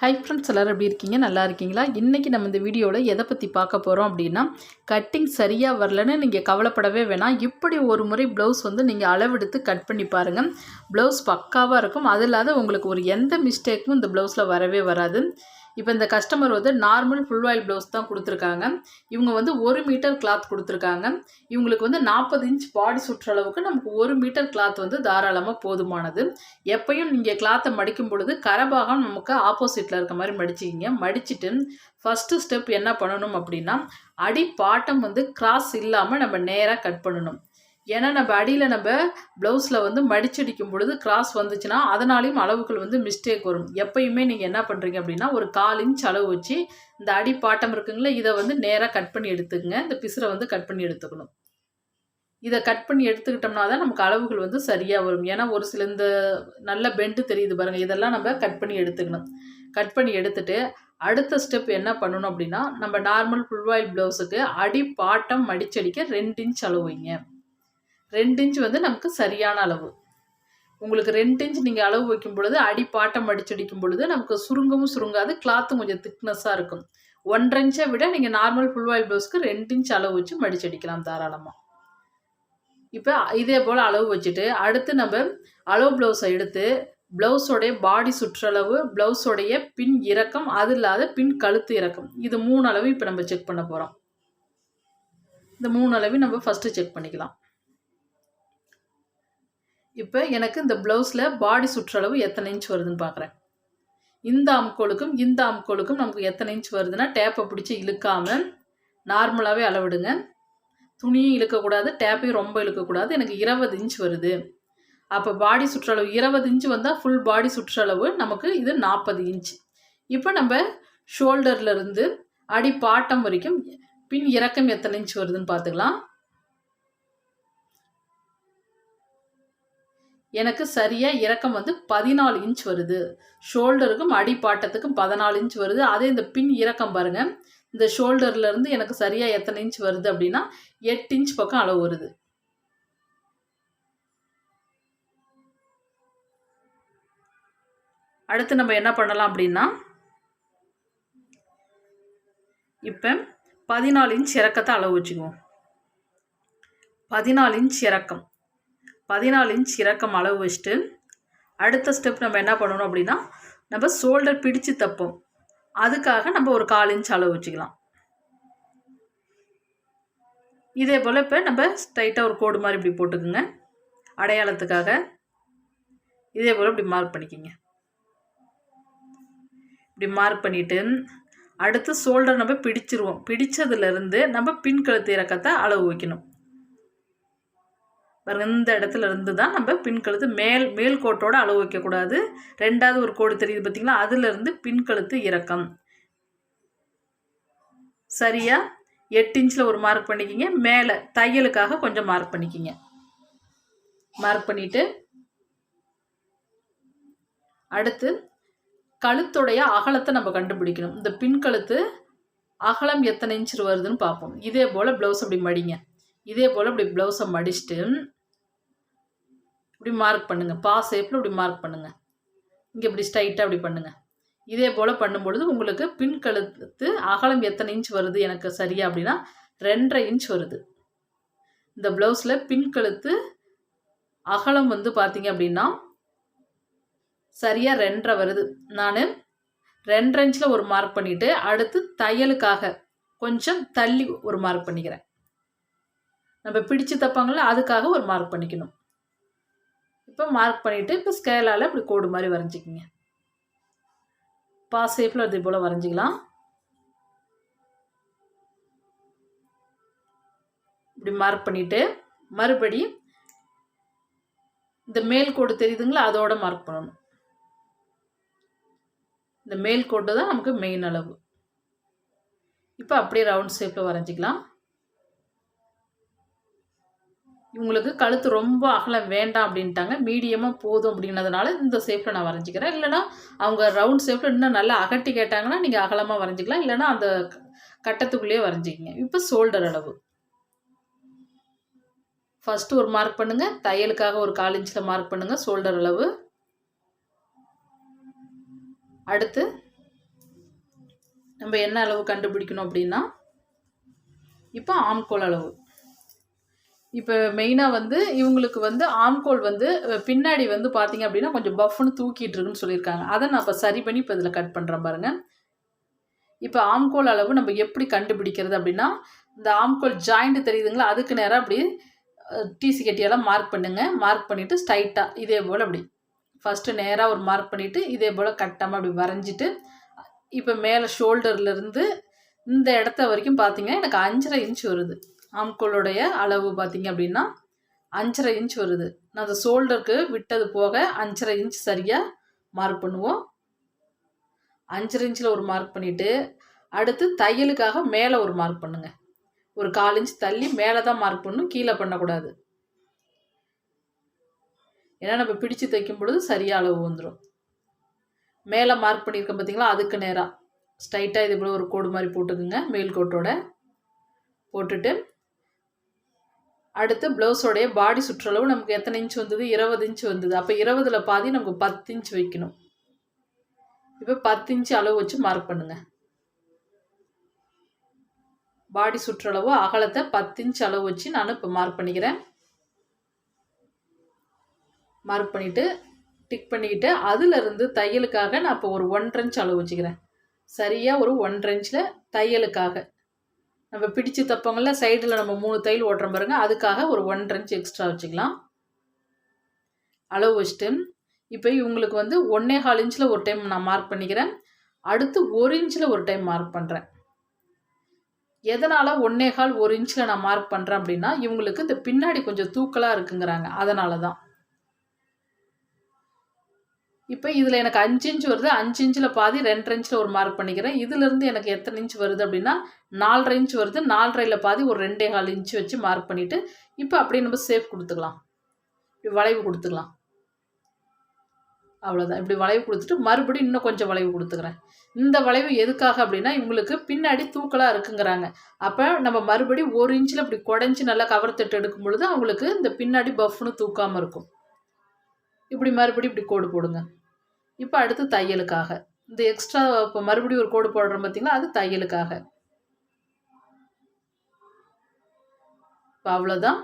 Hi friends எல்லோரும் எப்படி இருக்கீங்க? நல்லா இருக்கீங்களா? இன்றைக்கி நம்ம இந்த வீடியோவில் எதை பற்றி பார்க்க போகிறோம் அப்படின்னா கட்டிங் சரியாக வரலன்னு நீங்கள் கவலைப்படவே வேணாம். இப்படி ஒரு முறை ப்ளவுஸ் வந்து நீங்கள் அளவெடுத்து கட் பண்ணி பாருங்கள் ப்ளவுஸ் பக்காவாக இருக்கும். அது இல்லாத உங்களுக்கு ஒரு எந்த மிஸ்டேக்கும் இந்த ப்ளவுஸில் வரவே வராது. இப்போ இந்த கஸ்டமர் வந்து நார்மல் ஃபுல் ஆயில் ப்ளவுஸ் தான் கொடுத்துருக்காங்க. இவங்க வந்து ஒரு மீட்டர் கிளாத் கொடுத்துருக்காங்க. இவங்களுக்கு வந்து நாற்பது இன்ச் பாடி சுற்றளவுக்கு நமக்கு ஒரு மீட்டர் கிளாத் வந்து தாராளமாக போதுமானது. எப்பையும் நீங்கள் கிளாத்தை மடிக்கும் பொழுது கரபாகம் நமக்கு ஆப்போசிட்டில் இருக்க மாதிரி மடிச்சிக்கிங்க. மடிச்சிட்டு ஃபஸ்ட்டு ஸ்டெப் என்ன பண்ணணும் அப்படின்னா அடி பாட்டம் வந்து கிராஸ் இல்லாமல் நம்ம நேராக கட் பண்ணணும். ஏன்னா நம்ம அடியில் நம்ம ப்ளவுஸில் வந்து மடிச்சடிக்கும் பொழுது கிராஸ் வந்துச்சுன்னா அதனாலையும் அளவுகள் வந்து மிஸ்டேக் வரும். எப்பயுமே நீங்கள் என்ன பண்ணுறீங்க அப்படின்னா ஒரு கால் இன்ச் அளவு வச்சு இந்த அடி பாட்டம் இருக்குங்களே இதை வந்து நேராக கட் பண்ணி எடுத்துக்கங்க. இந்த பிசுரை வந்து கட் பண்ணி எடுத்துக்கணும். இதை கட் பண்ணி எடுத்துக்கிட்டோம்னா தான் நமக்கு அளவுகள் வந்து சரியாக வரும். ஏன்னா ஒரு சில இந்த நல்ல பெண்டு தெரியுது பாருங்கள் இதெல்லாம் நம்ம கட் பண்ணி எடுத்துக்கணும். கட் பண்ணி எடுத்துட்டு அடுத்த ஸ்டெப் என்ன பண்ணணும் அப்படின்னா நம்ம நார்மல் ஃபுல்வாயில் ப்ளவுஸுக்கு அடி பாட்டம் மடிச்சடிக்க ரெண்டு இன்ச் அளவுங்க ரெண்டு இன்ச் வந்து நமக்கு சரியான அளவு. உங்களுக்கு ரெண்டு இன்ச் நீங்கள் அளவு வைக்கும் பொழுது அடி பாட்டம் அடிச்சடிக்கும் பொழுது நமக்கு சுருங்கவும் சுருங்காது கிளாத்தும் கொஞ்சம் திக்னஸாக இருக்கும். ஒன்றரை இன்ச்சை விட நீங்கள் நார்மல் ஃபுல் ஆயில் ப்ளவுஸ்க்கு ரெண்டு இன்ச் அளவு வச்சு மடிச்சடிக்கலாம் தாராளமாக இப்போ இதே போல் அளவு வச்சுட்டு அடுத்து நம்ம அளவு ப்ளவுஸை எடுத்து ப்ளவுஸோடைய பாடி சுற்றளவு ப்ளவுஸோடைய பின் இறக்கம் அது இல்லாத பின் கழுத்து இறக்கம். இது மூணு அளவு இப்போ நம்ம செக் பண்ண போகிறோம் இந்த மூணு அளவையும் நம்ம ஃபஸ்ட்டு செக் பண்ணிக்கலாம். இப்போ எனக்கு இந்த ப்ளவுஸில் பாடி சுற்றளவு எத்தனை இன்ச் வருதுன்னு பார்க்குறேன் இந்த அம்கோலுக்கும் இந்த அம்கோலுக்கும் நமக்கு எத்தனை இன்ச் வருதுன்னா டேப்பை பிடிச்சி இழுக்காமல் நார்மலாகவே அளவிடுங்க. துணியும் இழுக்கக்கூடாது டேப்பையும் ரொம்ப இழுக்கக்கூடாது. எனக்கு இருபது இன்ச் வருது. அப்போ பாடி சுற்றளவு இருபது இன்ச் வந்தால் ஃபுல் பாடி சுற்றளவு நமக்கு இது நாற்பது இன்ச் இப்போ நம்ம ஷோல்டர்லேருந்து அடி பாட்டம் வரைக்கும் பின் இறக்கம் எத்தனை இன்ச் வருதுன்னு பார்த்துக்கலாம் எனக்கு சரியாக இறக்கம் வந்து பதினாலு இன்ச் வருது. ஷோல்டருக்கும் அடிப்பாட்டத்துக்கும் பதினாலு இன்ச் வருது. அதே இந்த பின் இறக்கம் பாருங்கள் இந்த ஷோல்டர்லேருந்து எனக்கு சரியாக எத்தனை இன்ச் வருது அப்படின்னா எட்டு இன்ச் பக்கம் அளவு வருது. அடுத்து நம்ம என்ன பண்ணலாம் அப்படின்னா இப்போ பதினாலு இன்ச் இறக்கத்தை அளவு வச்சுக்குவோம். பதினாலு இன்ச் இறக்கம் பதினாலு இன்ச் இறக்கம் அளவு வச்சுட்டு அடுத்த ஸ்டெப் நம்ம என்ன பண்ணணும் அப்படின்னா நம்ம ஷோல்டர் பிடிச்சு தப்போம். அதுக்காக நம்ம ஒரு கால் இன்ச் அளவு வச்சுக்கலாம். இதே போல் இப்போ நம்ம ஸ்ட்ரைட்டாக ஒரு கோடு மாதிரி இப்படி போட்டுக்குங்க. அடையாளத்துக்காக. இதே போல் இப்படி மார்க் பண்ணிக்கிங்க. இப்படி மார்க் பண்ணிவிட்டு அடுத்து ஷோல்டர் நம்ம பிடிச்சிருவோம். பிடிச்சதுலேருந்து நம்ம பின் கழுத்து இறக்கத்தை அளவு வைக்கணும். பாருங்க இந்த இடத்துல இருந்து தான் நம்ம பின்கழுத்து மேல் மேல் கோட்டோட அளவு வைக்கக்கூடாது. ரெண்டாவது ஒரு கோடு தெரியுது பார்த்தீங்களா அதுலேருந்து பின்கழுத்து இறக்கம். சரியா? எட்டு இன்ச்சில் ஒரு மார்க் பண்ணிக்கிங்க. மேலே தையலுக்காக கொஞ்சம் மார்க் பண்ணிக்கிங்க. மார்க் பண்ணிவிட்டு அடுத்து கழுத்துடைய அகலத்தை நம்ம கண்டுபிடிக்கணும். இந்த பின்கழுத்து அகலம் எத்தனை இன்ச்சு வருதுன்னு பார்ப்போம். இதே போல் ப்ளவுஸ் அப்படி மடிங்க. இதே போல் இப்படி ப்ளவுஸை மடிச்சுட்டு இப்படி மார்க் பண்ணுங்கள் பா ஷேப்பில் இப்படி மார்க் பண்ணுங்கள் இங்கே இப்படி ஸ்ட்ரைட்டாக அப்படி பண்ணுங்கள் இதே போல் பண்ணும்பொழுது உங்களுக்கு பின் கழுத்து அகலம் எத்தனை இன்ச் வருது எனக்கு சரியா அப்படின்னா ரெண்டரை இன்ச் வருது. இந்த ப்ளவுஸில் பின் கழுத்து அகலம் வந்து பார்த்தீங்க அப்படின்னா சரியாக ரெண்டரை வருது. நான் ரெண்டரை இன்ச்சில் ஒரு மார்க் பண்ணிவிட்டு அடுத்து தையலுக்காக கொஞ்சம் தள்ளி ஒரு மார்க் பண்ணிக்கிறேன். நம்ம பிடிச்சு தப்பாங்களே அதுக்காக ஒரு மார்க் பண்ணிக்கணும். இப்போ மார்க் பண்ணிவிட்டு இப்போ ஸ்கேலால் இப்படி கோடு மாதிரி வரைஞ்சிக்கிங்க. பா ஷேப்பில் அதே போல் வரைஞ்சிக்கலாம். இப்படி மார்க் பண்ணிவிட்டு மறுபடி இந்த மேல் கோடு தெரியுதுங்களா? அதோட மார்க் பண்ணணும். இந்த மேல் கோடு தான் நமக்கு மெயின் அளவு. இப்போ அப்படியே ரவுண்ட் ஷேப்பில் வரைஞ்சிக்கலாம். இவங்களுக்கு கழுத்து ரொம்ப அகலம் வேண்டாம் அப்படின்ட்டாங்க. மீடியமாக போதும் அப்படின்னதுனால இந்த ஷேப்பில் நான் வரைஞ்சிக்கிறேன். இல்லைனா அவங்க ரவுண்ட் ஷேப்பில் இன்னும் நல்லா அகட்டி கேட்டாங்கன்னா நீங்கள் அகலமாக வரைஞ்சிக்கலாம். இல்லைனா அந்த கட்டத்துக்குள்ளேயே வரைஞ்சிக்கிங்க. இப்போ ஷோல்டர் அளவு. ஃபஸ்ட்டு ஒரு மார்க் பண்ணுங்கள் தையலுக்காக ஒரு கால் இன்ச்சில் மார்க் பண்ணுங்கள் ஷோல்டர் அளவு. அடுத்து நம்ம என்ன அளவு கண்டுபிடிக்கணும் அப்படின்னா இப்போ ஆம்கோல் அளவு. இப்போ மெயினாக வந்து இவங்களுக்கு வந்து ஆம்கோல் வந்து பின்னாடி வந்து பார்த்தீங்க அப்படின்னா கொஞ்சம் பஃப்னு தூக்கிட்டு இருக்குன்னு சொல்லியிருக்காங்க. அதை நான் இப்போ சரி பண்ணி இப்போ இதில் கட் பண்ணுறேன் பாருங்கள் இப்போ ஆம்கோல் அளவு நம்ம எப்படி கண்டுபிடிக்கிறது அப்படின்னா இந்த ஆம்கோல் ஜாயிண்ட் தெரியுதுங்களா? அதுக்கு நேராக அப்படி டிசி கட்டியெல்லாம் மார்க் பண்ணுங்கள் மார்க் பண்ணிவிட்டு ஸ்ட்ரைட்டாக இதே போல் அப்படி. ஃபஸ்ட்டு நேராக ஒரு மார்க் பண்ணிவிட்டு இதே போல் கட்டாமல் அப்படி வரைஞ்சிட்டு இப்போ மேலே ஷோல்டர்லேருந்து இந்த இடத்த வரைக்கும் பார்த்தீங்கன்னா எனக்கு அஞ்சரை இன்ச் வருது. ஆம்கோளுடைய அளவு பார்த்தீங்க அப்படின்னா அஞ்சரை இன்ச் வருது. நான் அந்த ஷோல்டருக்கு விட்டது போக அஞ்சரை இன்ச் சரியாக மார்க் பண்ணுவோம். அஞ்சரை இன்ச்சில் ஒரு மார்க் பண்ணிவிட்டு அடுத்து தையலுக்காக மேலே ஒரு மார்க் பண்ணுங்க. ஒரு கால் இன்ச் தள்ளி மேலே தான் மார்க் பண்ணணும் கீழே பண்ணக்கூடாது. ஏன்னா நம்ம பிடிச்சு தைக்கும் பொழுது சரியாக அளவு வந்துடும் மேலே மார்க் பண்ணியிருக்கேன் பார்த்தீங்களா அதுக்கு நேராக ஸ்ட்ரைட்டாக இது போல் ஒரு கோடு மாதிரி போட்டுக்குங்க மேல் கோட்டோட. போட்டுட்டு அடுத்து ப்ளவுஸோடைய பாடி சுற்றளவு நமக்கு எத்தனை இன்ச் வந்தது? இருபது இன்ச் வந்தது. அப்போ இருபதில் பாதி நமக்கு பத்து இன்ச் வைக்கணும். இப்போ பத்து இன்ச் அளவு வச்சு மார்க் பண்ணுங்கள் பாடி சுற்றளவு அகலத்தை பத்து இன்ச் அளவு வச்சு நான் இப்போ மார்க் பண்ணிக்கிறேன். மார்க் பண்ணிவிட்டு டிக் பண்ணிக்கிட்டு அதிலிருந்து தையலுக்காக நான் இப்போ ஒரு ஒன்றரை இன்ச் அளவு வச்சுக்கிறேன். சரியாக ஒரு ஒன்றரை இன்ச்சில் தையலுக்காக. நம்ம பிடிச்சு தப்பவங்கள சைடில் நம்ம மூணு தையல் ஓட்டுறோம் பாருங்க. அதுக்காக ஒரு ஒன்றரை இன்ச் எக்ஸ்ட்ரா வச்சுக்கலாம். அளவு வச்சுட்டு இப்போ இவங்களுக்கு வந்து ஒன்றே கால் இன்ச்சில் ஒரு டைம் நான் மார்க் பண்ணிக்கிறேன். அடுத்து ஒரு இன்ச்சில் ஒரு டைம் மார்க் பண்ணுறேன் எதனால் ஒன்றே கால் ஒரு இன்ச்சில் நான் மார்க் பண்ணுறேன் அப்படின்னா இவங்களுக்கு இந்த பின்னாடி கொஞ்சம் தூக்கலாக இருக்குங்கிறாங்க. அதனால தான் இப்போ இதில் எனக்கு அஞ்சு இன்ச் வருது. அஞ்சு இன்ச்சில் பாதி ரெண்டரை இன்ச்சில் ஒரு மார்க் பண்ணிக்கிறேன். இதுலேருந்து எனக்கு எத்தனை இன்ச் வருது அப்படின்னா நாலரை இன்ச் வருது. நாலரையில் பாதி ஒரு ரெண்டே கால் இன்ச் வச்சு மார்க் பண்ணிவிட்டு இப்போ அப்படியே நம்ம சேஃப் கொடுத்துக்கலாம். இப்படி வளைவு கொடுத்துக்கலாம். அவ்வளோதான் இப்படி வளைவு கொடுத்துட்டு மறுபடியும் இன்னும் கொஞ்சம் வளைவு கொடுத்துக்கிறேன். இந்த வளைவு எதுக்காக அப்படின்னா இவங்களுக்கு பின்னாடி தூக்கலாக இருக்குங்கிறாங்க. அப்போ நம்ம மறுபடியும் ஒரு இன்ச்சில் இப்படி குடஞ்சி நல்லா கவர் தட்டு எடுக்கும் பொழுது அவங்களுக்கு இந்த பின்னாடி பஃப்னு தூக்காமல் இருக்கும். இப்படி மறுபடியும் இப்படி கோடு போடுங்க. இப்போ அடுத்து தையலுக்காக. இந்த எக்ஸ்ட்ரா இப்போ மறுபடியும் ஒரு கோடு போடுறோம் பார்த்தீங்களா அது தையலுக்காக. இப்போ அவ்வளோதான்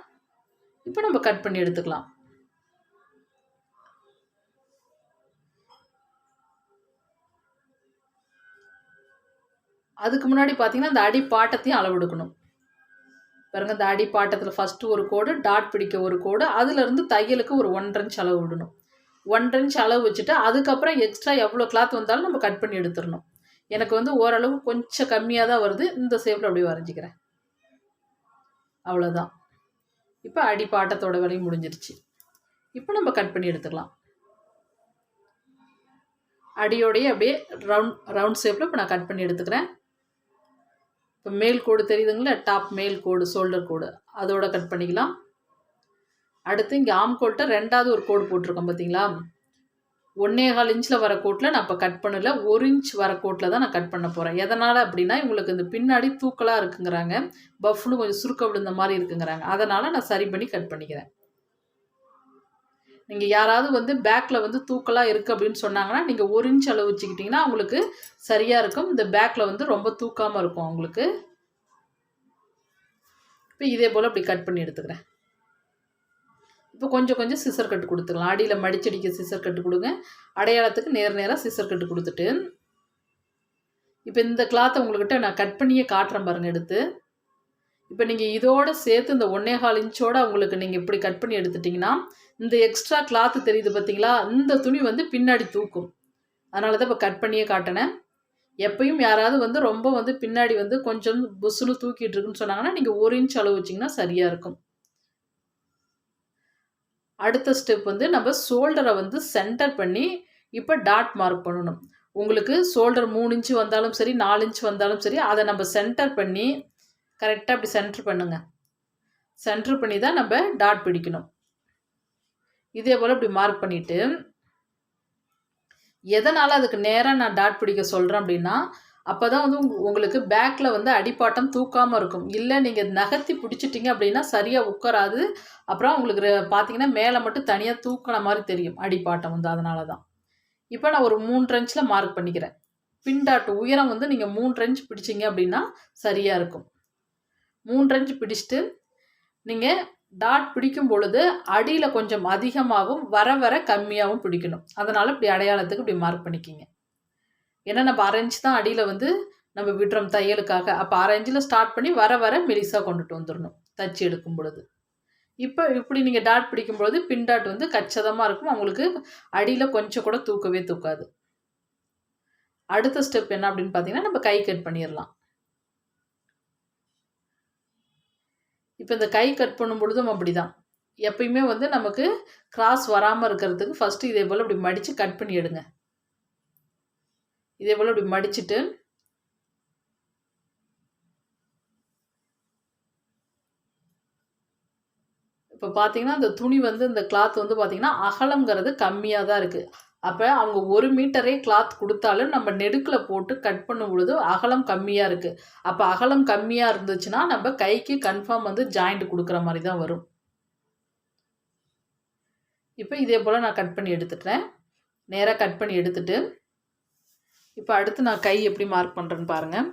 இப்போ நம்ம கட் பண்ணி எடுத்துக்கலாம். அதுக்கு முன்னாடி பார்த்தீங்கன்னா இந்த அடி பாட்டத்தையும் அளவெடுக்கணும். பாருங்க இந்த அடி பாட்டத்தில் ஃபஸ்ட்டு ஒரு கோடு டாட் பிடிக்க ஒரு கோடு அதுலேருந்து தையலுக்கு ஒரு ஒன்றரை இன்ச் அளவு விடணும். ஒன்றரை இன்ச் அளவு வச்சுட்டு அதுக்கப்புறம் எக்ஸ்ட்ரா எவ்வளோ கிளாத் வந்தாலும் நம்ம கட் பண்ணி எடுத்துடணும். எனக்கு வந்து ஓரளவு கொஞ்சம் கம்மியாக தான் வருது. இந்த ஷேப்பில் அப்படியே வரைஞ்சிக்கிறேன். அவ்வளோதான் இப்போ அடி பாட்டத்தோட வேலையும் முடிஞ்சிருச்சு. இப்போ நம்ம கட் பண்ணி எடுத்துக்கலாம். அடியோடையே அப்படியே ரவுண்ட் ரவுண்ட் ஷேப்பில் இப்போ நான் கட் பண்ணி எடுத்துக்கிறேன். இப்போ மேல் கோடு தெரியுதுங்களா டாப் மேல் கோடு ஷோல்டர் கோடு. அதோட கட் பண்ணிக்கலாம். அடுத்து இங்கே ஆம் கோட்டை ரெண்டாவது ஒரு கோடு போட்டிருக்கோம் பார்த்தீங்களா ஒன்னே கால் இன்ச்சில் வர கோட்டில் நான் இப்போ கட் பண்ணல. ஒரு இன்ச் வர கோட்டில் தான் நான் கட் பண்ண போகிறேன் எதனால் அப்படின்னா இவங்களுக்கு இந்த பின்னாடி தூக்கலாக இருக்குங்கிறாங்க. பஃப்னு கொஞ்சம் சுருக்க விழுந்த மாதிரி இருக்குங்கிறாங்க. அதனால் நான் சரி பண்ணி கட் பண்ணிக்கிறேன். நீங்கள் யாராவது வந்து பேக்கில் வந்து தூக்கலாக இருக்குது அப்படின்னு சொன்னாங்கன்னா நீங்கள் ஒரு இன்ச் அளவு வச்சுக்கிட்டிங்கன்னா அவங்களுக்கு சரியாக இருக்கும். இந்த பேக்கில் வந்து ரொம்ப தூக்காமல் இருக்கும் அவங்களுக்கு. இப்போ இதே போல் அப்படி கட் பண்ணி எடுத்துக்கிறேன். இப்போ கொஞ்சம் கொஞ்சம் சிசர் கட்டு கொடுத்துக்கலாம் அடியில் மடிச்சடிக்க சிசர் கட்டு கொடுங்க. அடையாளத்துக்கு நேர் நேராக சிசர் கட்டு கொடுத்துட்டு இப்போ இந்த கிளாத்தை உங்கள்கிட்ட நான் கட் பண்ணியே காட்டுறேன் பாருங்கள் எடுத்து. இப்போ நீங்கள் இதோடு சேர்த்து இந்த ஒன்னே கால் இன்ச்சோடு உங்களுக்கு நீங்கள் இப்படி கட் பண்ணி எடுத்துட்டிங்கன்னா இந்த எக்ஸ்ட்ரா கிளாத்து தெரியுது பார்த்தீங்களா இந்த துணி வந்து பின்னாடி தூக்கும். அதனால தான் இப்போ கட் பண்ணியே காட்டினேன். எப்பயும் யாராவது வந்து ரொம்ப வந்து பின்னாடி வந்து கொஞ்சம் புசுலு தூக்கிட்டு இருக்குன்னு சொன்னாங்கன்னா நீங்கள் ஒரு இன்ச் அளவு வச்சிங்கன்னா சரியாக இருக்கும். அடுத்த ஸ்டெப் வந்து நம்ம ஷோல்டரை வந்து சென்டர் பண்ணி இப்போ டாட் மார்க் பண்ணணும். உங்களுக்கு ஷோல்டர் மூணு இன்ச்சு வந்தாலும் சரி நாலு இன்ச்சு வந்தாலும் சரி அதை நம்ம சென்டர் பண்ணி கரெக்டாக அப்படி சென்ட்ரு பண்ணுங்கள் சென்ட்ரு பண்ணி தான் நம்ம டாட் பிடிக்கணும். இதே போல் இப்படி மார்க் பண்ணிவிட்டு எதனால் அதுக்கு நேராக நான் டாட் பிடிக்க சொல்கிறேன் அப்படின்னா அப்போ தான் வந்து உங்களுக்கு பேக்கில் வந்து அடிப்பாட்டம் தூக்காமல் இருக்கும். இல்லை நீங்கள் நகர்த்தி பிடிச்சிட்டிங்க அப்படின்னா சரியாக உட்காராது. அப்புறம் உங்களுக்கு ரெ- பார்த்தீங்கன்னா மேலே மட்டும் தனியாக தூக்கின மாதிரி தெரியும் அடிப்பாட்டம் வந்து அதனால தான். இப்போ நான் ஒரு மூன்று இன்ச்சில் மார்க் பண்ணிக்கிறேன். பின் டாட் உயரம் வந்து நீங்கள் மூன்று இன்ச் பிடிச்சிங்க அப்படின்னா சரியாக இருக்கும். மூன்றஞ்சு பிடிச்சிட்டு நீங்கள் டாட் பிடிக்கும் பொழுது அடியில் கொஞ்சம் அதிகமாகவும் வர வர கம்மியாகவும் பிடிக்கணும். அதனால் இப்படி அடையாளத்துக்கு இப்படி மார்க் பண்ணிக்கிங்க. ஏன்னா நம்ம அரைஞ்சு தான் அடியில் வந்து நம்ம விடுறோம் தையலுக்காக. அப்போ அரைஞ்சில் ஸ்டார்ட் பண்ணி வர வர மெலிசாக கொண்டுட்டு வந்துடணும் தச்சு எடுக்கும் பொழுது. இப்போ இப்படி நீங்கள் டாட் பிடிக்கும் பொழுது பின் டாட் வந்து கச்சிதமாக இருக்கும். அவங்களுக்கு அடியில் கொஞ்சம் கூட தூக்கவே தூக்காது. அடுத்த ஸ்டெப் என்ன அப்படின்னு பார்த்தீங்கன்னா நம்ம கை கட் பண்ணிடலாம். இப்போ இந்த கை கட் பண்ணும் பொழுதும் அப்படி தான் எப்பயுமே வந்து நமக்கு கிராஸ் வராமல் இருக்கிறதுக்கு ஃபஸ்ட்டு இதே போல் இப்படி மடித்து கட் பண்ணி எடுங்க. இதே போல் இப்படி மடிச்சுட்டு இப்போ பார்த்தீங்கன்னா அந்த துணி வந்து இந்த கிளாத் வந்து பார்த்தீங்கன்னா அகலங்கிறது கம்மியாக தான் இருக்குது அப்போ அவங்க ஒரு மீட்டரே கிளாத் கொடுத்தாலும் நம்ம நெடுக்கில் போட்டு கட் பண்ணும் பொழுது அகலம் கம்மியாக இருக்குது அப்போ அகலம் கம்மியாக இருந்துச்சுன்னா நம்ம கைக்கு கன்ஃபார்ம் வந்து ஜாயிண்ட் கொடுக்குற மாதிரி தான் வரும். இப்போ இதே போல் நான் கட் பண்ணி எடுத்துட்டேன். நேராக கட் பண்ணி எடுத்துட்டு இப்போ அடுத்து நான் கை எப்படி மார்க் பண்ணுறேன்னு பாருங்கள்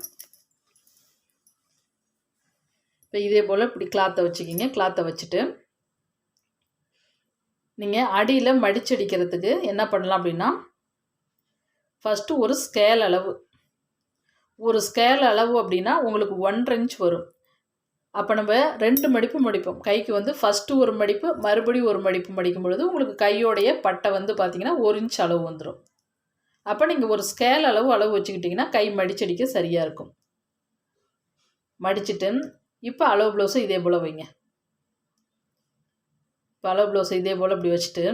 இப்போ இதே போல் இப்படி கிளாத்தை வச்சுக்கிங்க. கிளாத்தை வச்சுட்டு நீங்கள் அடியில் மடிச்சடிக்கிறதுக்கு என்ன பண்ணலாம் அப்படின்னா ஃபஸ்ட்டு ஒரு ஸ்கேல் அளவு. ஒரு ஸ்கேல் அளவு அப்படின்னா உங்களுக்கு ஒன்றரை இன்ச் வரும். அப்போ நம்ம ரெண்டு மடிப்பு மடிப்போம். கைக்கு வந்து ஃபஸ்ட்டு ஒரு மடிப்பு மறுபடியும் ஒரு மடிப்பு மடிக்கும் பொழுது உங்களுக்கு கையோடைய பட்டை வந்து பார்த்திங்கன்னா ஒரு இன்ச் அளவு வந்துடும் அப்போ நீங்கள் ஒரு ஸ்கேல் அளவு அளவு வச்சுக்கிட்டிங்கன்னா கை மடிச்சடிக்க சரியாக இருக்கும். மடிச்சுட்டு இப்போ அளவு ப்ளவுஸை இதே போல் வைங்க. பல ப்ளவுஸ் இதே போல் இப்படி வச்சுட்டு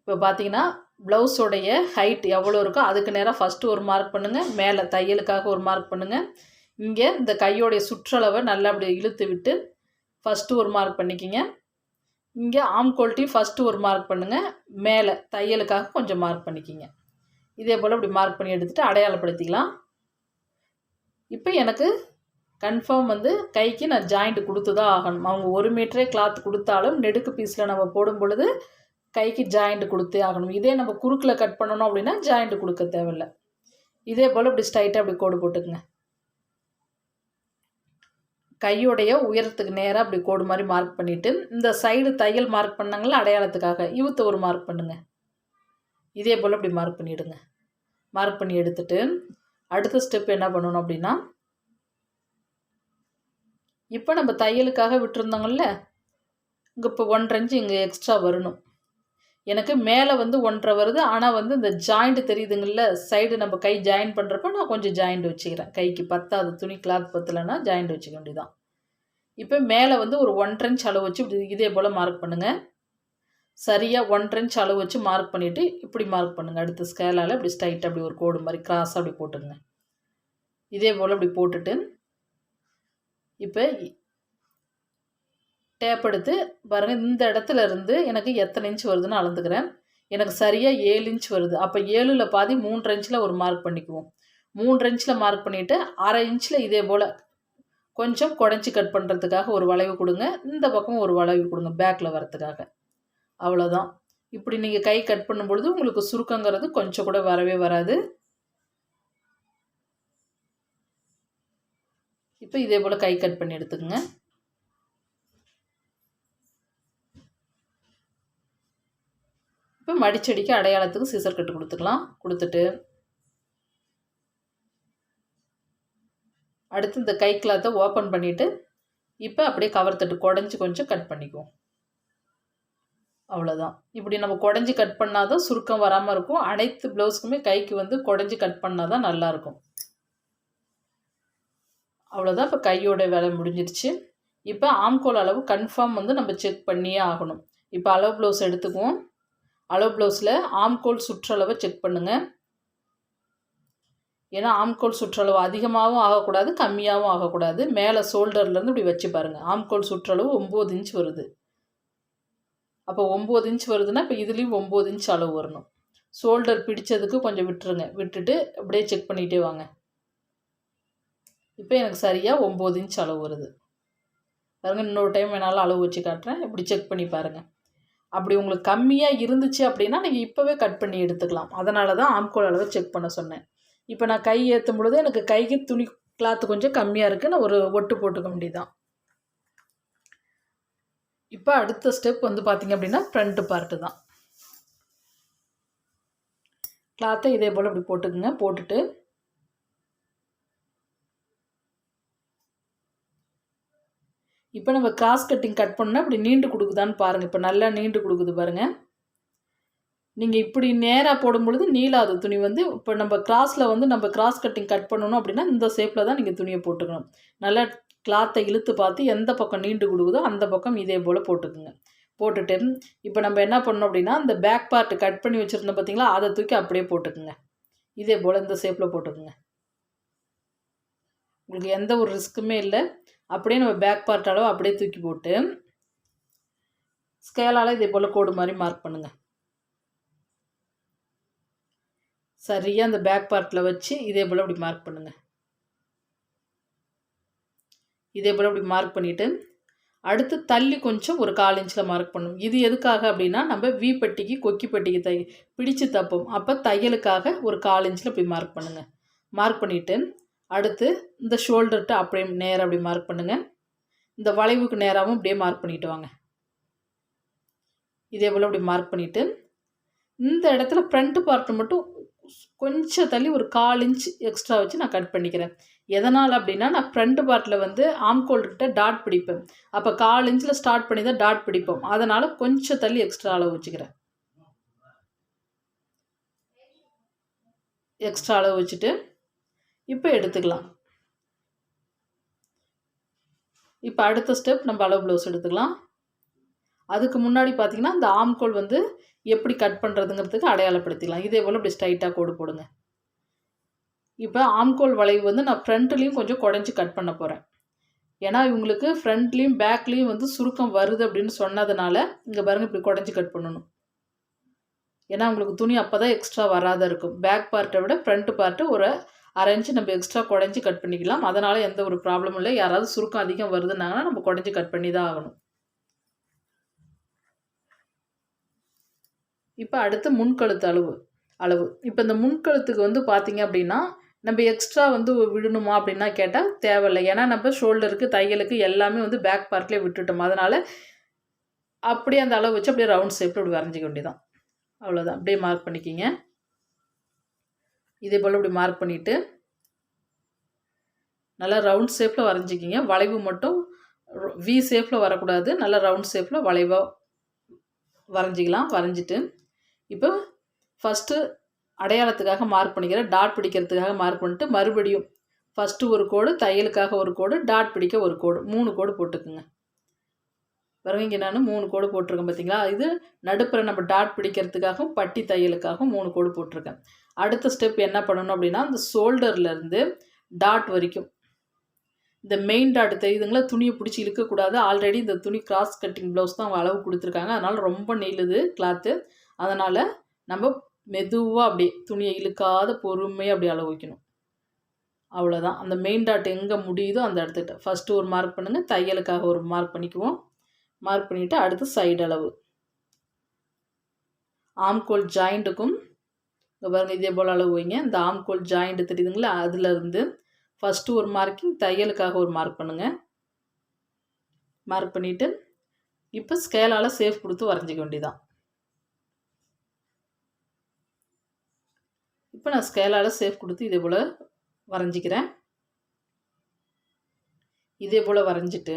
இப்போ பார்த்தீங்கன்னா ப்ளவுஸோடைய ஹைட் எவ்வளோ இருக்கோ அதுக்கு நேராக ஃபஸ்ட்டு ஒரு மார்க் பண்ணுங்கள் மேலே தையலுக்காக ஒரு மார்க் பண்ணுங்கள் இங்கே இந்த கையோடைய சுற்றளவை நல்லா அப்படி இழுத்து விட்டு ஃபஸ்ட்டு ஒரு மார்க் பண்ணிக்கிங்க. இங்கே ஆம் குவாலிட்டி ஃபஸ்ட்டு ஒரு மார்க் பண்ணுங்கள் மேலே தையலுக்காக கொஞ்சம் மார்க் பண்ணிக்கிங்க. இதே போல் இப்படி மார்க் பண்ணி எடுத்துகிட்டு அடையாளப்படுத்திக்கலாம். இப்போ எனக்கு கன்ஃபார்ம் வந்து கைக்கு நான் ஜாயிண்ட் கொடுத்து தான் ஆகணும். அவங்க ஒரு மீட்டரே கிளாத் கொடுத்தாலும் நெடுக்கு பீஸில் நம்ம போடும் பொழுது கைக்கு ஜாயிண்ட் கொடுத்தே ஆகணும். இதே நம்ம குறுக்கில் கட் பண்ணணும் அப்படின்னா ஜாயிண்ட் கொடுக்க தேவையில்ல. இதே போல் இப்படி ஸ்ட்ரைட்டாக அப்படி கோடு போட்டுக்குங்க. கையோடைய உயரத்துக்கு நேராக அப்படி கோடு மாதிரி மார்க் பண்ணிவிட்டு இந்த சைடு தையல் மார்க் பண்ணாங்களா அடையாளத்துக்காக இவுத்த ஒரு மார்க் பண்ணுங்கள் இதே போல் அப்படி மார்க் பண்ணிவிடுங்க மார்க் பண்ணி எடுத்துட்டு அடுத்த ஸ்டெப் என்ன பண்ணணும் அப்படின்னா இப்போ நம்ம தையலுக்காக விட்டுருந்தோங்கள்ல இங்கே இப்போ ஒன்றரை இன்ச்சு இங்கே எக்ஸ்ட்ரா வரணும். எனக்கு மேலே வந்து ஒன்றரை வருது ஆனால் வந்து இந்த ஜாயிண்ட் தெரியுதுங்கள்ல சைடு நம்ம கை ஜாயின் பண்ணுறப்ப நான் கொஞ்சம் ஜாயிண்ட் வச்சுக்கிறேன். கைக்கு பத்தாது துணி கிளாத் பத்தலைன்னா ஜாயிண்ட் வச்சுக்க வேண்டியதான் இப்போ மேலே வந்து ஒரு ஒன்றரை இன்ச் அளவு வச்சு இப்படி இதே போல் மார்க் பண்ணுங்கள் சரியாக ஒன்றரை இன்ச் அளவு வச்சு மார்க் பண்ணிவிட்டு இப்படி மார்க் பண்ணுங்கள் அடுத்த ஸ்கேலால் இப்படி ஸ்ட்ரைட்டாக அப்படி ஒரு கோடு மாதிரி கிராஸாக அப்படி போட்டுங்க இதே போல் அப்படி போட்டுட்டு இப்போ டேப் எடுத்து பாருங்கள் இந்த இடத்துல இருந்து எனக்கு எத்தனை இன்ச் வருதுன்னு அளந்துக்கிறேன். எனக்கு சரியாக ஏழு இன்ச் வருது. அப்போ ஏழில் பாதி மூன்றரை இன்ச்சில் ஒரு மார்க் பண்ணிக்குவோம். மூன்றரை இன்ச்சில் மார்க் பண்ணிவிட்டு அரை இன்ச்சில் இதே போல் கொஞ்சம் குடஞ்சி கட் பண்ணுறதுக்காக ஒரு வளைவு கொடுங்க. இந்த பக்கம் ஒரு வளைவு கொடுங்க பேக்கில் வரத்துக்காக அவ்வளோதான் இப்படி நீங்கள் கை கட் பண்ணும்பொழுது உங்களுக்கு சுருக்கங்கிறது கொஞ்சம் கூட வரவே வராது. இப்போ இதே போல் கை கட் பண்ணி எடுத்துக்கோங்க. இப்போ மடிச்செடிக்கு அடையாளத்துக்கு சிசர் கட்டு கொடுத்துக்கலாம். கொடுத்துட்டு அடுத்து இந்த கை கிளாத்தை ஓப்பன் பண்ணிவிட்டு இப்போ அப்படியே கவர் தட்டு குடஞ்சி கொஞ்சம் கட் பண்ணிக்குவோம். அவ்வளோதான் இப்படி நம்ம குடஞ்சி கட் பண்ணால் தான் சுருக்கம் வராமல் இருக்கும். அனைத்து ப்ளவுஸுக்குமே கைக்கு வந்து குடஞ்சி கட் பண்ணால் தான் நல்லாயிருக்கும் அவ்வளோதான் இப்போ கையோட வேலை முடிஞ்சிருச்சு. இப்போ ஆம்கோல் அளவு கன்ஃபார்ம் வந்து நம்ம செக் பண்ணியே ஆகணும். இப்போ அளவு ப்ளவுஸ் எடுத்துக்குவோம். அளவு ப்ளவுஸில் ஆம்கோல் சுற்றளவை செக் பண்ணுங்கள் ஏன்னா ஆம்கோல் சுற்றளவு அதிகமாகவும் ஆகக்கூடாது கம்மியாகவும் ஆகக்கூடாது. மேலே ஷோல்டர்லேருந்து இப்படி வச்சு பாருங்கள் ஆம்கோல் சுற்றளவு ஒம்பது இன்ச் வருது. அப்போ ஒம்பது இன்ச் வருதுன்னா இப்போ இதுலேயும் ஒம்பது இன்ச் அளவு வரணும். ஷோல்டர் பிடிச்சதுக்கு கொஞ்சம் விட்டுருங்க. விட்டுட்டு அப்படியே செக் பண்ணிகிட்டே வாங்க. இப்போ எனக்கு சரியாக ஒம்பது இன்ச் அளவு வருது. பாருங்கள் இன்னொரு டைம் வேணாலும் அளவு வச்சு காட்டுறேன். இப்படி செக் பண்ணி பாருங்கள் அப்படி உங்களுக்கு கம்மியாக இருந்துச்சு அப்படின்னா நீங்கள் இப்போவே கட் பண்ணி எடுத்துக்கலாம். அதனால தான் ஆம்கோல் அளவை செக் பண்ண சொன்னேன். இப்போ நான் கை ஏற்றும் பொழுது எனக்கு கைக்கு துணி கிளாத்து கொஞ்சம் கம்மியாக இருக்குது நான் ஒரு ஒட்டு போட்டுக்க வேண்டியதான் இப்போ அடுத்த ஸ்டெப் வந்து பார்த்திங்க அப்படின்னா ஃப்ரண்ட்டு பார்ட்டு தான். கிளாத்தை இதே போல் இப்படி போட்டுக்குங்க. போட்டுட்டு இப்போ நம்ம கிராஸ் கட்டிங் கட் பண்ணால் இப்படி நீண்டு கொடுக்குதான்னு பாருங்கள் இப்போ நல்லா நீண்டு கொடுக்குது பாருங்கள் நீங்கள் இப்படி நேராக போடும் பொழுது நீளாது. துணி வந்து இப்போ நம்ம கிராஸில் வந்து நம்ம கிராஸ் கட்டிங் கட் பண்ணணும் அப்படின்னா இந்த ஷேப்பில் தான் நீங்கள் துணியை போட்டுக்கணும். நல்லா கிளாத்தை இழுத்து பார்த்து எந்த பக்கம் நீண்டு கொடுக்குதோ அந்த பக்கம் இதே போல் போட்டுக்குங்க. போட்டுட்டு இப்போ நம்ம என்ன பண்ணோம் அப்படின்னா இந்த பேக் பார்ட்டு கட் பண்ணி வச்சுருந்தோம் பார்த்தீங்களா அதை தூக்கி அப்படியே போட்டுக்குங்க. இதே போல் இந்த ஷேப்பில் போட்டுக்குங்க. உங்களுக்கு எந்த ஒரு ரிஸ்க்குமே இல்லை. அப்படியே நம்ம பேக் பார்ட் அளவு அப்படியே தூக்கி போட்டு ஸ்கேலால் இதே போல் கோடு மாதிரி மார்க் பண்ணுங்கள் சரியாக அந்த பேக் பார்ட்டில் வச்சு இதே போல் அப்படி மார்க் பண்ணுங்கள் இதே போல் அப்படி மார்க் பண்ணிவிட்டு அடுத்து தள்ளி கொஞ்சம் ஒரு கால் இன்ச்சில் மார்க் பண்ணணும். இது எதுக்காக அப்படின்னா நம்ம வி பட்டிக்கு கொக்கி பட்டிக்கு தை பிடிச்சு தப்போம். அப்போ தையலுக்காக ஒரு கால் இன்ச்சில் இப்படி மார்க் பண்ணுங்கள் மார்க் பண்ணிவிட்டு அடுத்து இந்த ஷோல்டர்கிட்ட அப்படியே நேராக அப்படி மார்க் பண்ணுங்கள் இந்த வளைவுக்கு நேராகவும் அப்படியே மார்க் பண்ணிட்டு வாங்க. இதே போல் அப்படி மார்க் பண்ணிவிட்டு இந்த இடத்துல ஃப்ரண்ட் பார்ட் மட்டும் கொஞ்சம் தள்ளி ஒரு கால் இன்ச் எக்ஸ்ட்ரா வச்சு நான் கட் பண்ணிக்கிறேன். எதனால் அப்படின்னா நான் ஃப்ரண்ட் பார்ட்டில் வந்து ஆம்கோல்கிட்ட டாட் பிடிப்பேன். அப்போ கால் இன்ச்சில் ஸ்டார்ட் பண்ணி தான் டாட் பிடிப்போம். அதனால் கொஞ்சம் தள்ளி எக்ஸ்ட்ரா அளவு வச்சுக்கிறேன். எக்ஸ்ட்ரா அளவு வச்சுட்டு இப்போ எடுத்துக்கலாம். இப்போ அடுத்த ஸ்டெப் நம்ம அளவு ப்ளவுஸ் எடுத்துக்கலாம். அதுக்கு முன்னாடி பார்த்தீங்கன்னா இந்த ஆம்கோல் வந்து எப்படி கட் பண்ணுறதுங்கிறதுக்கு அடையாளப்படுத்திக்கலாம். இதே போல் இப்படி ஸ்ட்ரைட்டாக கோடு போடுங்க. இப்போ ஆம்கோல் வளைவு வந்து நான் ஃப்ரண்ட்லேயும் கொஞ்சம் குடஞ்சி கட் பண்ண போகிறேன் ஏன்னா இவங்களுக்கு ஃப்ரண்ட்லேயும் பேக்லேயும் வந்து சுருக்கம் வருது அப்படின்னு சொன்னதுனால இங்கே பாருங்கள் இப்படி குடஞ்சி கட் பண்ணணும். ஏன்னா உங்களுக்கு துணி அப்போ தான் எக்ஸ்ட்ரா வராத இருக்கும். பேக் பார்ட்டை விட ஃப்ரண்ட் பார்ட்டு ஒரு அரைஞ்சி நம்ம எக்ஸ்ட்ரா குடஞ்சி கட் பண்ணிக்கலாம். அதனால் எந்த ஒரு ப்ராப்ளமும் இல்லை. யாராவது சுருக்கம் அதிகம் வருதுன்னாங்கன்னா நம்ம குடஞ்சி கட் பண்ணி தான் ஆகணும். இப்போ அடுத்து முன்கழுத்து அளவு அளவு. இப்போ இந்த முன்கழுத்துக்கு வந்து பார்த்திங்க அப்படின்னா நம்ம எக்ஸ்ட்ரா வந்து விடணுமா அப்படின்னா கேட்டால் தேவையில்லை. ஏன்னா நம்ம ஷோல்டருக்கு தையலுக்கு எல்லாமே வந்து பேக் பார்ட்லேயே விட்டுட்டோம். அதனால் அப்படியே அந்த அளவு வச்சு அப்படியே ரவுண்ட் ஷேப்பில் இப்படி வரைஞ்சிக்க வேண்டியதான் அவ்வளோதான் அப்படியே மார்க் பண்ணிக்கிங்க. இதே போல் இப்படி மார்க் பண்ணிவிட்டு நல்லா ரவுண்ட் ஷேப்பில் வரைஞ்சிக்கிங்க. வளைவு மட்டும் வி ஷேப்பில் வரக்கூடாது. நல்லா ரவுண்ட் ஷேப்பில் வளைவாக வரைஞ்சிக்கலாம். வரைஞ்சிட்டு இப்போ ஃபஸ்ட்டு அடையாளத்துக்காக மார்க் பண்ணிக்கிறேன் டாட் பிடிக்கிறதுக்காக மார்க் பண்ணிட்டு மறுபடியும் ஃபஸ்ட்டு ஒரு கோடு தையலுக்காக ஒரு கோடு டாட் பிடிக்க ஒரு கோடு மூணு கோடு போட்டுக்குங்க. பாருங்க இங்கே நான் மூணு கோடு போட்டிருக்கேன் பார்த்தீங்களா இது நடுப்புற நம்ம டாட் பிடிக்கிறதுக்காகவும் பட்டி தையலுக்காகவும் மூணு கோடு போட்டிருக்கேன். அடுத்த ஸ்டெப் என்ன பண்ணணும் அப்படின்னா அந்த ஷோல்டர்லேருந்து டாட் வரைக்கும். இந்த மெயின் டாட் தெரியுதுங்களா துணியை பிடிச்சி இழுக்கக்கூடாது. ஆல்ரெடி இந்த துணி கிராஸ் கட்டிங் ப்ளவுஸ் தான் அவங்க அளவு கொடுத்துருக்காங்க. அதனால் ரொம்ப நீளுது கிளாத்து அதனால் நம்ம மெதுவாக அப்படியே துணியை இழுக்காத பொறுமையாக அப்படி அளவு வைக்கணும். அவ்வளோதான் அந்த மெயின் டாட் எங்கே முடியுதோ அந்த இடத்துக்கிட்ட. ஃபஸ்ட்டு ஒரு மார்க் பண்ணுங்கள் தையலுக்காக ஒரு மார்க் பண்ணிக்குவோம். மார்க் பண்ணிவிட்டு அடுத்து சைடு அளவு. ஆம்கோல் ஜாயிண்ட்டுக்கும் இங்கே பாருங்கள் இதே போல் அளவு வைங்க இந்த ஆம்கோல் ஜாயிண்ட் தெரியுதுங்களா? அதுலேருந்து ஃபஸ்ட்டு ஒரு மார்க்கிங் தையலுக்காக ஒரு மார்க் பண்ணுங்கள் மார்க் பண்ணிவிட்டு இப்போ ஸ்கேலால் சேஃப் கொடுத்து வரைஞ்சிக்க வேண்டியதான் இப்போ நான் ஸ்கேலால் சேஃப் கொடுத்து இதே போல் வரைஞ்சிக்கிறேன். இதே போல் வரைஞ்சிட்டு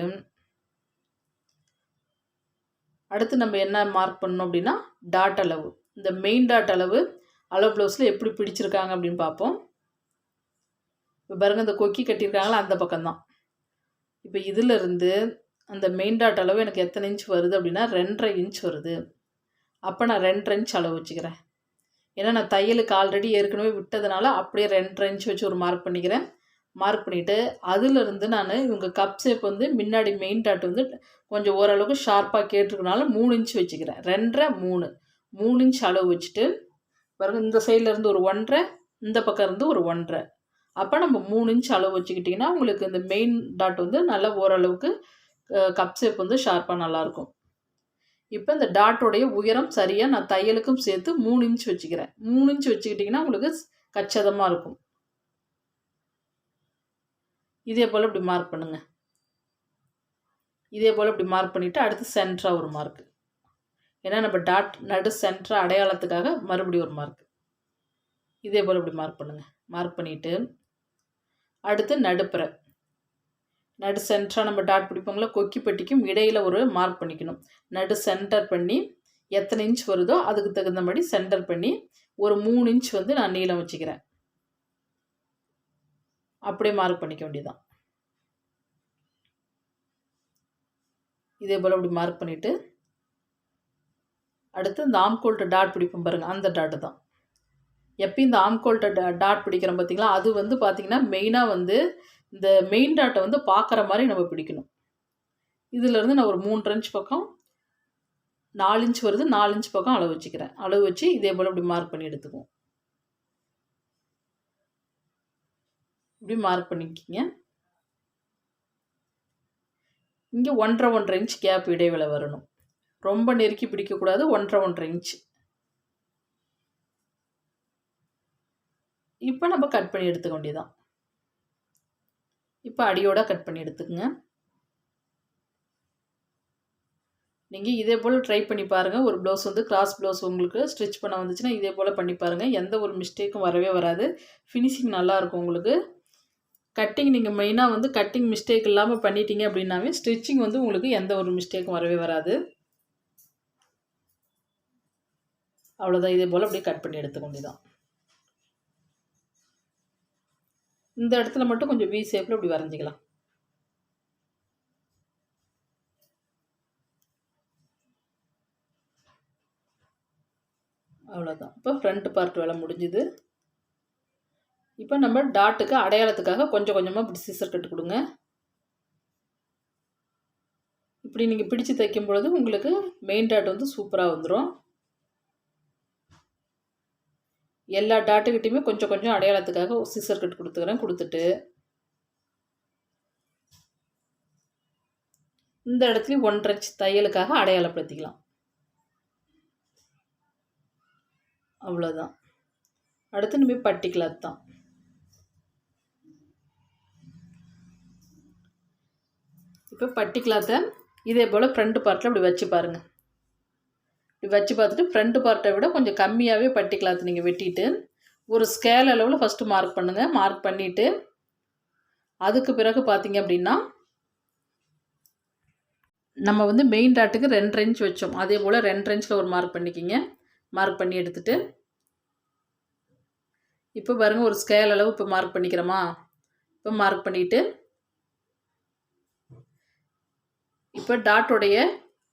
அடுத்து நம்ம என்ன மார்க் பண்ணோம் அப்படின்னா டாட் அளவு. இந்த மெயின் டாட் அளவு அளவு ப்ளவுஸில் எப்படி பிடிச்சிருக்காங்க அப்படின்னு பார்ப்போம். இப்போ பாருங்கள் இந்த கொக்கி கட்டியிருக்காங்களா அந்த பக்கம்தான். இப்போ இதிலிருந்து அந்த மெயின் டாட் அளவு எனக்கு எத்தனை இன்ச் வருது அப்படின்னா ரெண்டரை இன்ச் வருது. அப்போ நான் ரெண்டரை இன்ச் அளவு வச்சுக்கிறேன். ஏன்னா நான் தையலுக்கு ஆல்ரெடி ஏற்கனவே விட்டதுனால அப்படியே ரெண்டரை இன்ச் வச்சு ஒரு மார்க் பண்ணிக்கிறேன். மார்க் பண்ணிவிட்டு அதிலிருந்து நான் இவங்க கப் ஷேப் வந்து முன்னாடி மெயின் டாட் வந்து கொஞ்சம் ஓரளவுக்கு ஷார்ப்பாக கேட்டிருக்கனால மூணு இன்ச் வச்சுக்கிறேன். ரெண்டரை மூணு. மூணு இன்ச் அளவு வச்சுட்டு பாருங்கள் இந்த சைடில் இருந்து ஒரு ஒன்றரை இந்த பக்கம் இருந்து ஒரு ஒன்றரை. அப்போ நம்ம மூணு இன்ச் அளவு வச்சுக்கிட்டிங்கன்னா உங்களுக்கு இந்த மெயின் டாட் வந்து நல்லா ஓரளவுக்கு கப் ஷேப் வந்து ஷார்ப்பாக நல்லாயிருக்கும் இப்போ இந்த டாட்டோடைய உயரம் சரியாக நான் தையலுக்கும் சேர்த்து மூணு இன்ச் வச்சுக்கிறேன். மூணு இன்ச் வச்சுக்கிட்டிங்கன்னா உங்களுக்கு கச்சதமாக இருக்கும். இதே போல் இப்படி மார்க் பண்ணுங்கள் இதே போல் இப்படி மார்க் பண்ணிவிட்டு அடுத்து சென்டராக ஒரு மார்க்கு ஏன்னா நம்ம டாட் நடு சென்டர் அடையாளத்துக்காக மறுபடியும் ஒரு மார்க் இதே போல் இப்படி மார்க் பண்ணுங்கள் மார்க் பண்ணிவிட்டு அடுத்து நடுப்புற. நடு சென்டராக நம்ம டாட் பிடிப்போங்களா கொக்கி பெட்டிக்கும் இடையில் ஒரு மார்க் பண்ணிக்கணும். நடு சென்டர் பண்ணி எத்தனை இன்ச் வருதோ அதுக்கு தகுந்த மாதிரி சென்டர் பண்ணி ஒரு மூணு இன்ச் வந்து நான் நீளம் வச்சுக்கிறேன். அப்படியே மார்க் பண்ணிக்க வேண்டியதான் இதே போல் அப்படி மார்க் பண்ணிவிட்டு அடுத்து இந்த ஆம்கோல்ட்ட டாட் பிடிப்போம் பாருங்கள் அந்த டாட்டு தான். எப்பயும் இந்த ஆம்கோல்ட்ட டா டாட் பிடிக்கிறோம் பார்த்தீங்களா அது வந்து பார்த்திங்கன்னா மெயினாக வந்து இந்த மெயின் டாட்டை வந்து பார்க்குற மாதிரி நம்ம பிடிக்கணும். இதிலேருந்து நான் ஒரு மூன்று இன்ச் பக்கம் நாலு இன்ச் வருது நாலு இன்ச் பக்கம் அளவு வச்சுக்கிறேன். அளவு வச்சு இதே போல் இப்படி மார்க் பண்ணி எடுத்துக்குவோம். இப்படி மார்க் பண்ணிக்கிங்க. இங்கே ஒன்றரை ஒன்றரை இன்ச் கேப் இடைவேளை வரணும். ரொம்ப நெருக்கி பிடிக்கக்கூடாது. ஒன்றரை ஒன்றரை இன்ச்சு. இப்போ நம்ம கட் பண்ணி எடுத்துக்க வேண்டியதான் இப்போ அடியோட கட் பண்ணி எடுத்துக்கோங்க. நீங்கள் இதே போல் ட்ரை பண்ணி பாருங்கள் ஒரு ப்ளவுஸ் வந்து கிராஸ் ப்ளவுஸ் உங்களுக்கு ஸ்டிச் பண்ண வந்துச்சுன்னா இதே போல் பண்ணி பாருங்கள் எந்த ஒரு மிஸ்டேக்கும் வரவே வராது. ஃபினிஷிங் நல்லாயிருக்கும் உங்களுக்கு. கட்டிங் நீங்கள் மெயினாக வந்து கட்டிங் மிஸ்டேக் இல்லாமல் பண்ணிட்டீங்க அப்படின்னாவே ஸ்டிச்சிங் வந்து உங்களுக்கு எந்த ஒரு மிஸ்டேக்கும் வரவே வராது. அவ்வளோதான் இதே போல் அப்படியே கட் பண்ணி எடுத்துக்க வேண்டியதான் இந்த இடத்துல மட்டும் கொஞ்சம் வி ஷேப்பில் இப்படி வரைஞ்சிக்கலாம். அவ்வளோதான் இப்போ ஃப்ரண்ட் பார்ட் வேலை முடிஞ்சுது. இப்போ நம்ம டாட்டுக்கு அடையாளத்துக்காக கொஞ்சம் கொஞ்சமாக இப்படி சிசர் கட்டு கொடுங்க. இப்படி நீங்கள் பிடிச்சு தைக்கும் பொழுது உங்களுக்கு மெயின் டாட் வந்து சூப்பராக வந்துடும் எல்லா டாட்டுக்கிட்டையுமே கொஞ்சம் கொஞ்சம் அடையாளத்துக்காக சிசர் கட் கொடுத்துக்கிறேன் கொடுத்துட்டு. இந்த இடத்துலையும் ஒன்றரை தையலுக்காக அடையாளப்படுத்திக்கலாம். அவ்வளோதான் அடுத்து நம்ம பட்டிக்கிளாத் தான். இப்போ பட்டி கிளாத்தை இதே போல் ஃப்ரண்ட் பார்ட்டில் அப்படி வச்சு பாருங்கள் வச்சு பார்த்துட்டு ஃப்ரண்ட் பார்ட்டை விட கொஞ்சம் கம்மியாகவே பட்டி கிளாத் நீங்கள் வெட்டிட்டு ஒரு ஸ்கேல் அளவில் ஃபஸ்ட்டு மார்க் பண்ணுங்கள் மார்க் பண்ணிவிட்டு அதுக்கு பிறகு பார்த்தீங்க அப்படின்னா நம்ம வந்து மெயின் டாட்டுக்கு ரெண்டு இன்ச் வச்சோம். அதே போல் ரெண்டு இன்ச்சில் ஒரு மார்க் பண்ணிக்கிங்க. மார்க் பண்ணி எடுத்துகிட்டு இப்போ பாருங்கள் ஒரு ஸ்கேல் அளவு இப்போ மார்க் பண்ணிக்கிறோமா? இப்போ மார்க் பண்ணிவிட்டு இப்போ டாட்டோடைய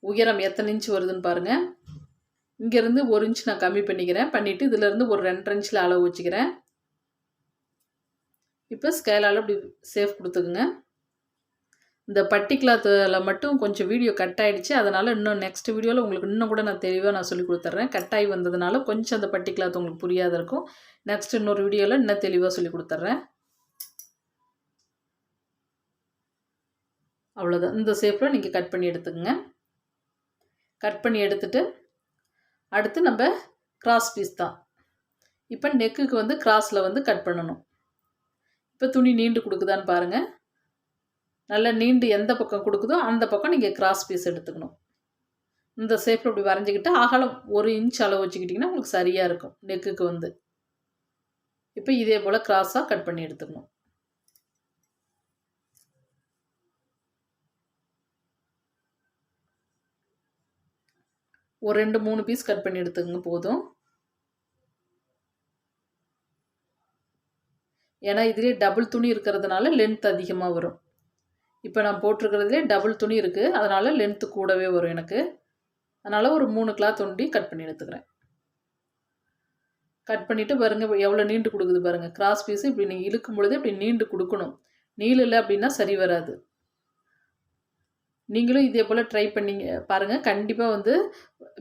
உயரம் எத்தனை இன்ச் வருதுன்னு பாருங்கள் இங்கேருந்து ஒரு இன்ச் நான் கம்மி பண்ணிக்கிறேன். பண்ணிவிட்டு இதிலேருந்து ஒரு ரெண்டரை இன்ச்சில் அளவு வச்சுக்கிறேன். இப்போ ஸ்கேலால் இப்படி சேஃப் கொடுத்துக்குங்க. இந்த பட்டி கிளாத்தில் மட்டும் கொஞ்சம் வீடியோ கட் ஆகிடுச்சு அதனால் இன்னும் நெக்ஸ்ட் வீடியோவில் உங்களுக்கு இன்னும் கூட நான் தெளிவாக நான் சொல்லி கொடுத்துட்றேன் கட் ஆகி வந்ததுனால கொஞ்சம் அந்த பட்டி கிளாத் உங்களுக்கு புரியாத இருக்கும். நெக்ஸ்ட் இன்னொரு வீடியோவில் இன்னும் தெளிவாக சொல்லி கொடுத்துட்றேன் அவ்வளோதான் இந்த ஷேப்பில் நீங்கள் கட் பண்ணி எடுத்துக்கோங்க. கட் பண்ணி எடுத்துகிட்டு அடுத்து நம்ம கிராஸ் பீஸ் தான். இப்போ நெக்குக்கு வந்து கிராஸில் வந்து கட் பண்ணணும். இப்போ துணி நீண்டு கொடுக்குதான்னு பாருங்கள் நல்லா நீண்டு எந்த பக்கம் கொடுக்குதோ அந்த பக்கம் நீங்கள் கிராஸ் பீஸ் எடுத்துக்கணும். இந்த ஷேப்பில் இப்படி வரைஞ்சிக்கிட்டு அகலம் ஒரு இன்ச் அளவு வச்சுக்கிட்டிங்கன்னா உங்களுக்கு சரியாக இருக்கும் நெக்குக்கு வந்து. இப்போ இதே போல் கிராஸாக கட் பண்ணி எடுத்துக்கணும். ஒரு ரெண்டு மூணு பீஸ் கட் பண்ணி எடுத்துக்கோங்க போதும். ஏன்னா இதுலேயே டபுள் துணி இருக்கிறதுனால லென்த் அதிகமாக வரும். இப்போ நான் போட்டிருக்கிறதுலே டபுள் துணி இருக்குது அதனால் லென்த்து கூடவே வரும் எனக்கு. அதனால் ஒரு மூணு கிளாத் ஒண்டி கட் பண்ணி எடுத்துக்கிறேன். கட் பண்ணிவிட்டு பாருங்கள் எவ்வளோ நீண்டு கொடுக்குது பாருங்கள் கிராஸ் பீஸு இப்படி நீங்கள் இழுக்கும் பொழுது இப்படி நீண்டு கொடுக்கணும். நீளில் அப்படின்னா சரி வராது. நீங்களும் இதே போல் ட்ரை பண்ணிங்க. பாருங்கள் கண்டிப்பாக வந்து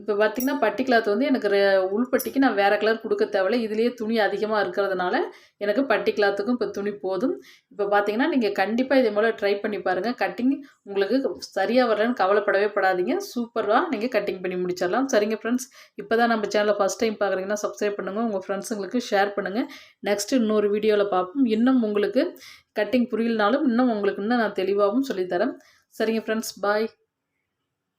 இப்போ பார்த்தீங்கன்னா பட்டி கிளாத் வந்து எனக்கு ரெ- உள்பட்டிக்கு நான் வேறு கலர் கொடுக்க தேவையில்ல. இதுலேயே துணி அதிகமாக இருக்கிறதுனால எனக்கு பட்டி கிளாத்துக்கும் இப்போ துணி போதும். இப்போ பார்த்திங்கன்னா நீங்கள் கண்டிப்பாக இதே போல் ட்ரை பண்ணி பாருங்கள் கட்டிங் உங்களுக்கு சரியாக வரலன்னு கவலைப்படவே படாதீங்க. சூப்பராக நீங்கள் கட்டிங் பண்ணி முடிச்சிடலாம். சரிங்க ஃப்ரெண்ட்ஸ் இப்போ தான் நம்ம சேனலை ஃபஸ்ட் டைம் பார்க்குறீங்கன்னா சப்ஸ்கிரைப் பண்ணுங்கள் உங்கள் ஃப்ரெண்ட்ஸுங்களுக்கு ஷேர் பண்ணுங்கள் நெக்ஸ்ட்டு இன்னொரு வீடியோவில் பார்ப்போம். இன்னும் உங்களுக்கு கட்டிங் புரியலனாலும் இன்னும் உங்களுக்கு இன்னும் நான் தெளிவாகவும் சொல்லித்தரேன். சரிங்க ஃப்ரெண்ட்ஸ் பாய்